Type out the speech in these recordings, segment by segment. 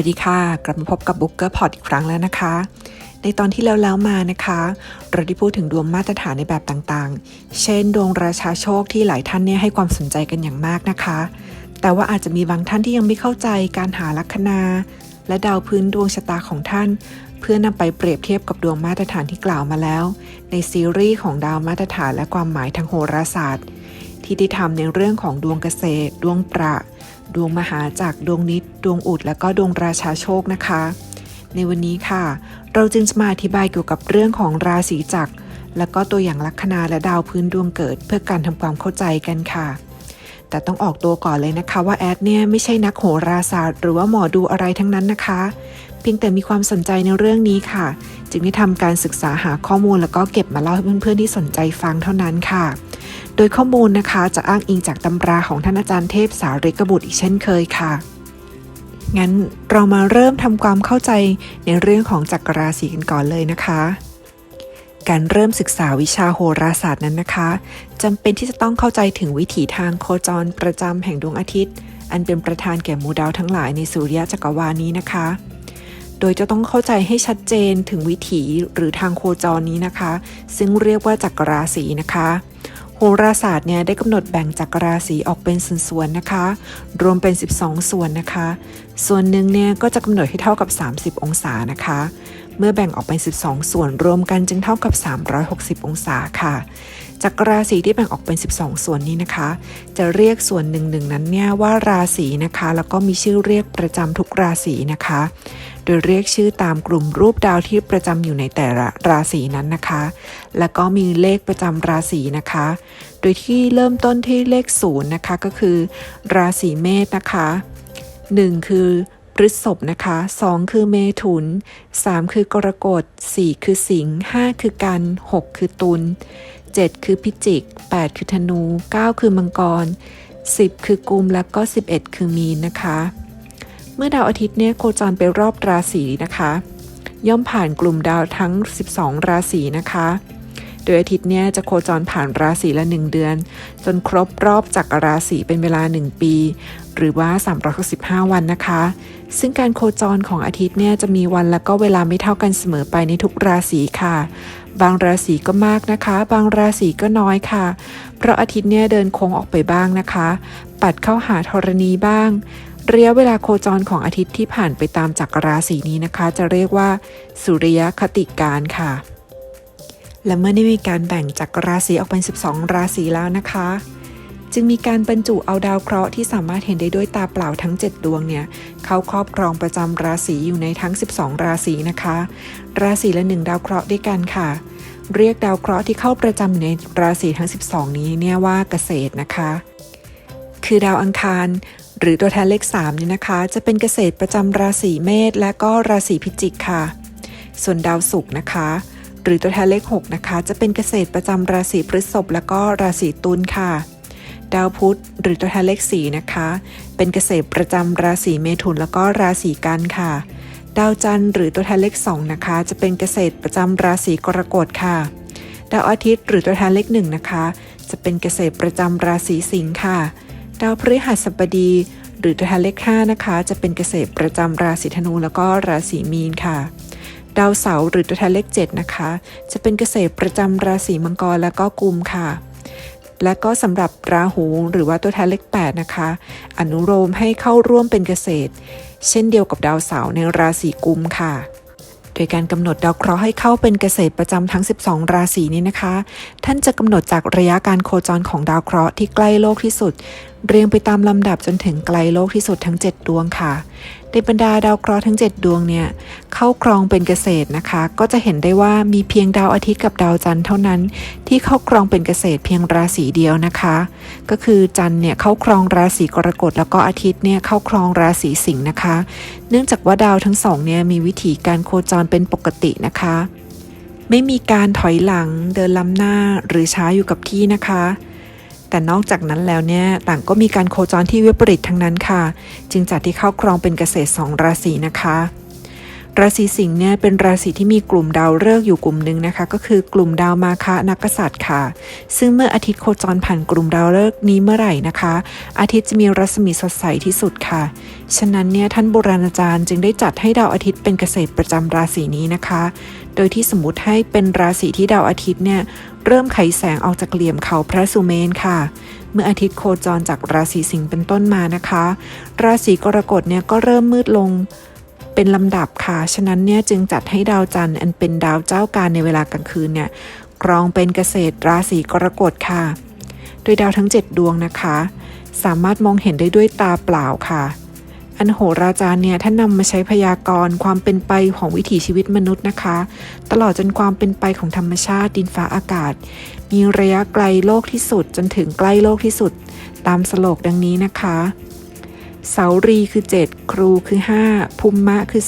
วัสดีค่ะ กลับมาพบกับบุ๊กเกอร์พอดอีกครั้งแล้วนะคะ ในตอนที่แล้วแล้วมานะคะ เราได้พูดถึงดวงมาตรฐานในแบบต่างๆ เช่น ดวงราชาโชคที่หลายท่านเนี่ยให้ความสนใจกันอย่างมากนะคะ แต่ว่าอาจจะมีบางท่านที่ยังไม่เข้าใจการหาลัคนา และดาวพื้นดวงชะตาของท่าน เพื่อนำไปเปรียบเทียบกับดวงมาตรฐานที่กล่าวมาแล้ว ในซีรีส์ของดาวมาตรฐานและความหมายทางโหราศาสตร์ ที่ได้ทำในเรื่องของดวงเกษตร ดวงประ ดวงมหาจักดวงนิด ดวงอุด และก็ดวงราชาโชคนะคะ ในวันนี้ค่ะ เราจึงจะมาอธิบายเกี่ยวกับเรื่องของราศีจักรและก็ตัวอย่างลัคนาและดาวพื้นดวงเกิด เพื่อการทำความเข้าใจกันค่ะ แต่ต้องออกตัวก่อนเลยนะคะว่าแอดเนี่ยไม่ใช่นักโหราศาสตร์ หรือว่าหมอดูอะไรทั้งนั้นนะคะ เพียงแต่มีความสนใจในเรื่องนี้ค่ะ จึงได้ทำการศึกษาหาข้อมูลแล้วก็เก็บมาเล่าให้เพื่อนๆที่สนใจฟังเท่านั้นค่ะ โดยข้อมูลนะคะจะอ้างอิงจากตำราของท่านอาจารย์เทพสาริกบุตรอีกเช่นเคยค่ะ งั้นเรามาเริ่มทำความเข้าใจในเรื่องของจักรราศีกันก่อนเลยนะคะ การเริ่มศึกษาวิชาโหราศาสตร์นั้นนะคะจำเป็นที่จะต้องเข้าใจถึงวิถีทางโคจรประจำแห่งดวงอาทิตย์ อันเป็นประธานแก่หมู่ดาวทั้งหลายในสุริยะจักรวาลนี้นะคะโดยจะต้องเข้าใจให้ชัดเจนถึงวิถีหรือทางโคจรนี้นะคะ ซึ่งเรียกว่าจักรราศีนะคะ โหราศาสตร์เนี่ยได้กำหนดแบ่งจักรราศีออกเป็นส่วนๆนะคะ รวมเป็น 12 ส่วนนะคะ ส่วนหนึ่งเนี่ยก็จะกำหนดให้เท่ากับ 30 องศานะคะ เมื่อแบ่งออกเป็น 12 ส่วนรวมกันจึงเท่ากับ 360 องศาค่ะจักรราศีที่แบ่งออกเป็น 12 ส่วนนี้นะคะ จะเรียกส่วนหนึ่งหนึ่งนั้นเนี่ยว่าราศีนะคะ แล้วก็มีชื่อเรียกประจำทุกราศีนะคะ โดยเรียกชื่อตามกลุ่มรูปดาวที่ประจำอยู่ในแต่ละราศีนั้นนะคะ แล้วก็มีเลขประจำราศีนะคะ โดยที่เริ่มต้นที่เลขศูนย์นะคะก็คือ ราศีเมษนะคะ 1 คือพฤษภนะคะ 2 คือเมถุน 3 คือกรกฎ 4 คือสิงห์ 5 คือกัน 6 คือตุล 7 คือพิจิก 8 คือธนู 9 คือมังกร 10 คือกุม แล้วก็ 11 คือมีนนะคะ เมื่อดาวอาทิตย์เนี่ยโคจรไปรอบราศีนะคะ ย่อมผ่านกลุ่มดาวทั้ง 12 ราศีนะคะ โดยอาทิตย์เนี่ยจะโคจรผ่านราศีละ 1 เดือน จนครบรอบจักรราศีเป็นเวลา 1 ปี หรือว่า 365 วันนะคะ ซึ่งการโคจรของอาทิตย์เนี่ยจะมีวันและก็เวลาไม่เท่ากันเสมอไปในทุกราศีค่ะบางราศีก็มากนะคะ บางราศีก็น้อยค่ะ เพราะอาทิตย์เนี่ยเดินโค้งออกไปบ้างนะคะ ปัดเข้าหาธรณีบ้าง ระยะเวลาโคจรของอาทิตย์ที่ผ่านไปตามจักรราศีนี้นะคะ จะเรียกว่า สุริยคติการค่ะ และเมื่อได้มีการแบ่งจักรราศีออกเป็น 12 ราศีแล้วนะคะ จึงมีการบรรจุเอาดาวเคราะห์ที่สามารถเห็นได้ด้วยตาเปล่าทั้ง 7 ดวงเนี่ย เข้าครอบครองประจำราศีอยู่ในทั้ง 12 ราศีนะคะ ราศีละหนึ่งดาวเคราะห์ด้วยกันค่ะ เรียกดาวเคราะห์ที่เข้าประจำอยู่ในราศีทั้ง 12 นี้เนี่ยว่าเกษตรนะคะ คือดาวอังคาร หรือตัวแทนเลข3เนี่ยนะคะ จะเป็นเกษตรประจำราศีเมษและก็ราศีพิจิกค่ะ ส่วนดาวศุกร์นะคะ หรือตัวแทนเลข6นะคะ จะเป็นเกษตรประจำราศีพฤษภและก็ราศีตุลค่ะ ดาวพุธหรือตัวแทนเลข4นะคะ เป็นเกษตรประจำราศีเมถุนแล้วก็ราศีกันค่ะ ดาวจันทร์หรือตัวแทนเลข2นะคะ จะเป็นเกษตรประจำราศีกรกฎค่ะ ดาวอาทิตย์หรือตัวแทนเลข1นะคะ จะเป็นเกษตรประจำราศีสิงค์ค่ะ ดาวพฤหัสบดี หรือตัวแทนเลข5นะคะ จะเป็นเกษตรประจำราศีธนูแล้วก็ราศีมีนค่ะ ดาวเสาร์หรือตัวแทนเลข7นะคะ จะเป็นเกษตรประจำราศีมังกรแล้วก็กุมค่ะ และก็สำหรับราหูหรือว่าตัวแทนเลข8นะคะ อนุโลมให้เข้าร่วมเป็นเกษตร เช่นเดียวกับดาวเสาร์ในราศีกุมค่ะ โดยการกำหนดดาวเคราะห์ให้เข้าเป็นเกษตรประจำทั้ง 12 ราศีนี้นะคะ ท่านจะกำหนดจากระยะการโคจรของดาวเคราะห์ที่ใกล้โลกที่สุด เรียงไปตามลำดับจนถึงไกลโลกที่สุดทั้ง 7 ดวงค่ะ ในบรรดาดาวเคราะห์ทั้ง 7 ดวงเนี่ยเข้าครองเป็นเกษตรนะคะ ก็จะเห็นได้ว่ามีเพียงดาวอาทิตย์กับดาวจันทร์เท่านั้น ที่เข้าครองเป็นเกษตรเพียงราศีเดียวนะคะ ก็คือจันทร์เนี่ยเข้าครองราศีกรกฎแล้วก็อาทิตย์เนี่ยเข้าครองราศีสิงห์นะคะ เนื่องจากว่าดาวทั้งสองเนี่ยมีวิถีการโคจรเป็นปกตินะคะ ไม่มีการถอยหลังเดินล้ำหน้าหรือช้าอยู่กับที่นะคะ แต่นอกจากนั้นแล้วเนี่ยต่างก็มีการโคจรที่วิปริตทั้งนั้นค่ะ จึงจัดที่เข้าครองเป็นเกษตรสองราศีนะคะ ราศีสิงห์เนี่ยเป็นราศีที่มีกลุ่มดาวฤกษ์อยู่กลุ่มหนึ่งนะคะ ก็คือกลุ่มดาวมาคะนักกษัตริย์ค่ะ ซึ่งเมื่ออาทิตย์โคจรผ่านกลุ่มดาวฤกษ์นี้เมื่อไหร่นะคะ อาทิตย์จะมีรัศมีสดใสที่สุดค่ะ ฉะนั้นเนี่ยท่านโบราณอาจารย์จึงได้จัดให้ดาวอาทิตย์เป็นเกษตรประจำราศีนี้นะคะ โดยที่สมมติให้เป็นราศีที่ดาวอาทิตย์เนี่ยเริ่มไขแสงออกจากเหลี่ยมเขาพระสุเมนค่ะ เมื่ออาทิตย์โคจรจากราศีสิงห์เป็นต้นมานะคะ ราศีกรกฎเนี่ยก็เริ่มมืดลง เป็นลำดับค่ะ ฉะนั้นเนี่ยจึงจัดให้ดาวจันทร์อันเป็นดาวเจ้าการในเวลากลางคืนเนี่ยกรองเป็นเกษตรราศีกรกฎค่ะ โดยดาวทั้ง 7 ดวงนะคะ สามารถมองเห็นได้ด้วยตาเปล่าค่ะ อันโหราจารย์เนี่ยท่านนำมาใช้พยากรณ์ความเป็นไปของวิถีชีวิตมนุษย์นะคะ ตลอดจนความเป็นไปของธรรมชาติดินฟ้าอากาศ มีระยะไกลโลกที่สุดจนถึงใกล้โลกที่สุด ตามสโลกดังนี้นะคะ เสารีคือ 7 ครูคือ 5 ภูมิมะคือ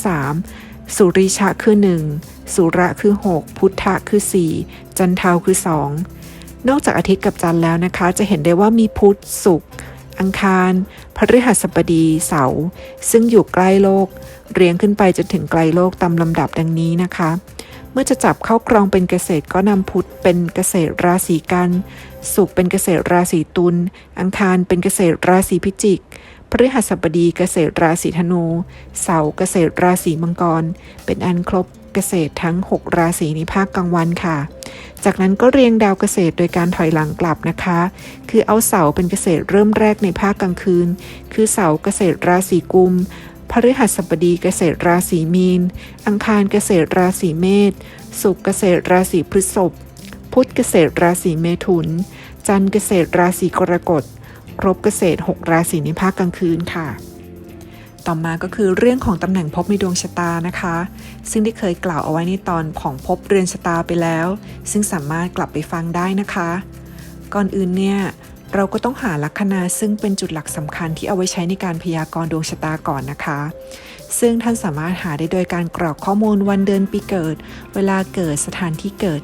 3 สุริชะคือ 1 สุระคือ 6 พุทธะคือ 4 จันทาวคือ 2 นอกจากอาทิตย์กับจันทร์แล้วนะคะ จะเห็นได้ว่ามีพุธศุกร์อังคารพฤหัสบดีเสาร์ซึ่งอยู่ใกล้โลก เรียงขึ้นไปจนถึงไกลโลกตามลำดับดังนี้นะคะ เมื่อจะจับเข้ากรองเป็นเกษตรก็นำพุธเป็นเกษตรราศีกันศุกร์เป็นเกษตรราศีตุลอังคารเป็นเกษตรราศีพิจิก พฤหัสบดีเกษตรราศีธนู เสาร์เกษตรราศีมังกร เป็นอันครบเกษตรทั้ง 6 ราศีในภาคกลางวันค่ะ จากนั้นก็เรียงดาวเกษตรโดยการถอยหลังกลับนะคะ คือเอาเสาร์เป็นเกษตรเริ่มแรกในภาคกลางคืน คือเสาร์เกษตรราศีกุมพฤหัสบดีเกษตรราศีมีน อังคารเกษตรราศีเมษศุกร์เกษตรราศีพฤษภพุธเกษตรราศีเมถุน จันทร์เกษตรราศีกรกฎ รบเกษตร 6 ราศีในภาคกลางคืนค่ะ ต่อมาก็คือเรื่องของตำแหน่งภพในดวงชะตานะคะ ซึ่งได้เคยกล่าวเอาไว้ในตอนของภพเรือนชะตาไปแล้ว ซึ่งสามารถกลับไปฟังได้นะคะ ก่อนอื่นเนี่ยเราก็ต้องหาลัคนาซึ่งเป็นจุดหลักสำคัญที่เอาไว้ใช้ในการพยากรณ์ดวงชะตาก่อนนะคะ ซึ่งท่านสามารถหาได้โดยการกรอกข้อมูลวันเดือนปีเกิด เวลาเกิดสถานที่เกิด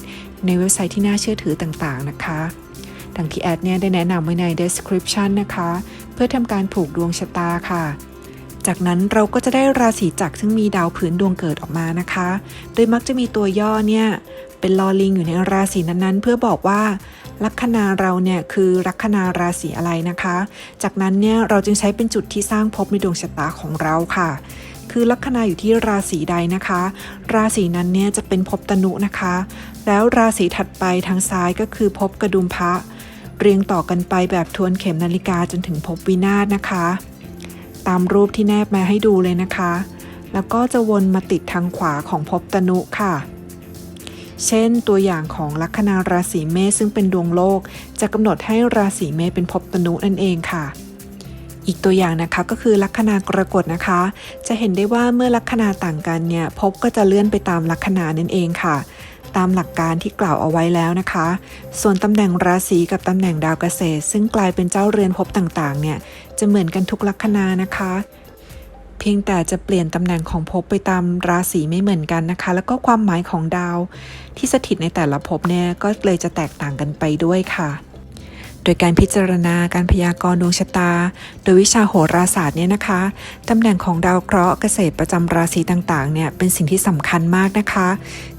ในเว็บไซต์ที่น่าเชื่อถือต่างๆนะคะ ดังที่แอดเนี่ยได้แนะนำไว้ใน description นะคะ เพื่อทำการผูกดวงชะตาค่ะ จากนั้นเราก็จะได้ราศีจักรซึ่งมีดาวพื้นดวงเกิดออกมานะคะ โดยมักจะมีตัวย่อเนี่ยเป็นลอลิงอยู่ในราศีนั้นๆ เพื่อบอกว่าลัคนาเราเนี่ยคือลัคนาราศีอะไรนะคะ จากนั้นเนี่ยเราจึงใช้เป็นจุดที่สร้างภพในดวงชะตาของเราค่ะ คือลัคนาอยู่ที่ราศีใดนะคะ ราศีนั้นเนี่ยจะเป็นภพตนุนะคะ แล้วราศีถัดไปทางซ้ายก็คือภพกระดุมพระ เรียงต่อกันไปแบบทวนเข็มนาฬิกาจนถึงภพวินาศนะคะ ตามรูปที่แนบมาให้ดูเลยนะคะ แล้วก็จะวนมาติดทางขวาของภพตนุค่ะ เช่นตัวอย่างของลัคนาราศีเมษซึ่งเป็นดวงโลก จะกำหนดให้ราศีเมษเป็นภพตนุนั่นเองค่ะอีกตัวอย่างนะคะก็คือลัคนากรกฎนะคะ จะเห็นได้ว่าเมื่อลัคนาต่างกันเนี่ยภพก็จะเลื่อนไปตามลัคนานั่นเองค่ะ ตามหลักการที่กล่าวเอาไว้แล้วนะคะ ส่วนตำแหน่งราศีกับตำแหน่งดาวเกษตร ซึ่งกลายเป็นเจ้าเรือนภพต่างๆ เนี่ยจะเหมือนกันทุกลัคนานะคะ เพียงแต่จะเปลี่ยนตำแหน่งของภพไปตามราศีไม่เหมือนกันนะคะ แล้วก็ความหมายของดาวที่สถิตในแต่ละภพเนี่ยก็เลยจะแตกต่างกันไปด้วยค่ะ โดยการพิจารณาการพยากรณ์ดวงชะตา โดยวิชาโหราศาสตร์เนี่ยนะคะตำแหน่งของดาวเคราะห์เกษตรประจำราศีต่างๆเนี่ยเป็นสิ่งที่สำคัญมากนะคะ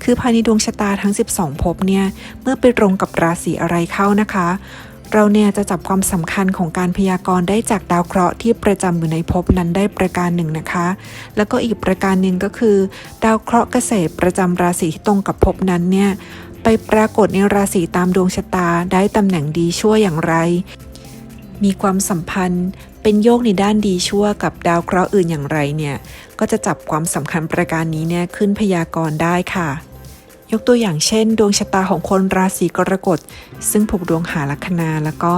คือภายในดวงชะตาทั้ง 12ภพเนี่ยเมื่อไปตรงกับราศีอะไรเข้านะคะ เราเนี่ยจะจับความสำคัญของการพยากรณ์ได้จากดาวเคราะห์ที่ประจำอยู่ในภพนั้นได้ประการหนึ่งนะคะ แล้วก็อีกประการหนึ่งก็คือ ดาวเคราะห์เกษตรประจำราศีที่ตรงกับภพนั้นเนี่ย ไปปรากฏในราศีตามดวงชะตาได้ตำแหน่งดีชั่วอย่างไร มีความสัมพันธ์เป็นโยกในด้านดีชั่วกับดาวเคราะห์อื่นอย่างไรเนี่ย ก็จะจับความสำคัญประการนี้เนี่ยขึ้นพยากรณ์ได้ค่ะยกตัวอย่างเช่น ดวงชะตาของคนราศีกรกฎซึ่งผูกดวงหาลัคนาแล้วก็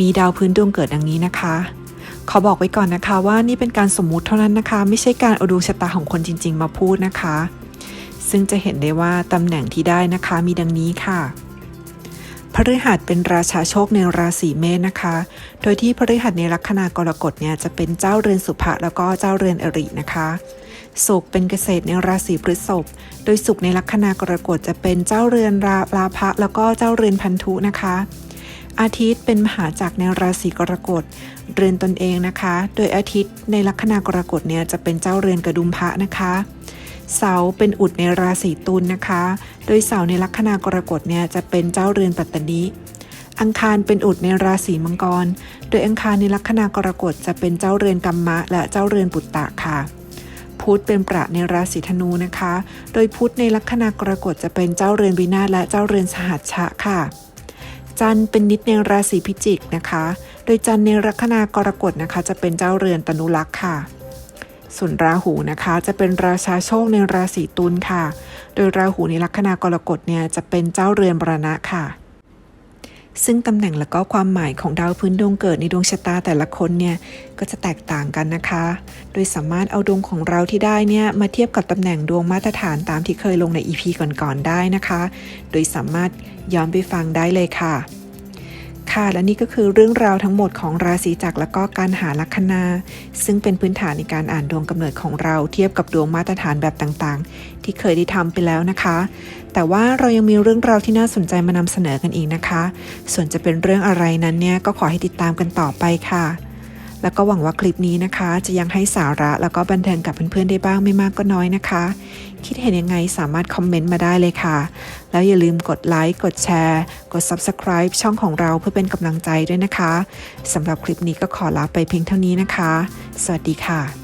มีดาวพื้นดวงเกิดดังนี้นะคะ ขอบอกไว้ก่อนนะคะว่านี่เป็นการสมมุติเท่านั้นนะคะ ไม่ใช่การเอาดวงชะตาของคนจริง ๆ มาพูดนะคะ ซึ่งจะเห็นได้ว่าตำแหน่งที่ได้นะคะมีดังนี้ค่ะพฤหัสเป็นราชาโชคในราศีเมษนะคะ โดยที่พฤหัสในลัคนากรกฎเนี่ยจะเป็นเจ้าเรือนสุภะแล้วก็เจ้าเรือนอรินะคะศุกร์เป็นเกษตรในราศีพฤษภ โดยศุกร์ในลัคนากรกฎจะเป็นเจ้าเรือนราลาภะแล้วก็เจ้าเรือนพันธุนะคะ อาทิตย์เป็นมหาจักรในราศีกรกฎ เรือนตนเองนะคะ โดยอาทิตย์ในลัคนากรกฎเนี่ยจะเป็นเจ้าเรือนกระดุมพระนะคะ เสาเป็นอุดในราศีตุลนะคะ โดยเสาในลัคนากรกฎเนี่ยจะเป็นเจ้าเรือนปัตตนิอังคารเป็นอุดในราศีมังกร โดยอังคารในลัคนากรกฎจะเป็นเจ้าเรือนกัมมะ และเจ้าเรือนปุตตะค่ะ พุธเป็นประในราศีธนูนะคะ โดยพุธในลัคนากรกฎจะเป็นเจ้าเรือนวินาศและเจ้าเรือนสหัชชะค่ะ จันทร์เป็นนิดในราศีพิจิกนะคะ โดยจันทร์ในลัคนากรกฎนะคะ จะเป็นเจ้าเรือนตนุลักษ์ค่ะ ส่วนราหูนะคะ จะเป็นราชาโชคในราศีตุลค่ะ โดยราหูในลัคนากรกฎเนี่ยจะเป็นเจ้าเรือนบรณะค่ะ ซึ่งตำแหน่งและก็ความหมายของดาวพื้นดวงเกิดในดวงชะตาแต่ละคนเนี่ยก็จะแตกต่างกันนะคะ โดยสามารถเอาดวงของเราที่ได้เนี่ยมาเทียบกับตำแหน่งดวงมาตรฐานตามที่เคยลงใน EP ก่อนๆได้นะคะ โดยสามารถย้อนไปฟังได้เลยค่ะ ค่ะ และนี่ก็คือเรื่องราวทั้งหมดของราศีจักรและก็การหาลัคนา ซึ่งเป็นพื้นฐานในการอ่านดวงกำเนิดของเราเทียบกับดวงมาตรฐานแบบต่างๆ ที่เคยได้ทำไปแล้วนะคะ แต่ว่าเรายังมีเรื่องราวที่น่าสนใจมานำเสนอกันอีกนะคะ ส่วนจะเป็นเรื่องอะไรนั้นเนี่ยก็ขอให้ติดตามกันต่อไปค่ะ แล้วก็หวังว่าคลิปนี้นะคะ จะยังให้สาระแล้วก็บันเทิงกับเพื่อนๆได้บ้างไม่มากก็น้อยนะคะ คิดเห็นยังไงสามารถคอมเมนต์มาได้เลยค่ะ แล้วอย่าลืมกดไลค์กดแชร์ กด Subscribe ช่องของเราเพื่อเป็นกำลังใจด้วยนะคะสำหรับคลิปนี้ก็ขอลาไปเพียงเท่านี้นะคะ สวัสดีค่ะ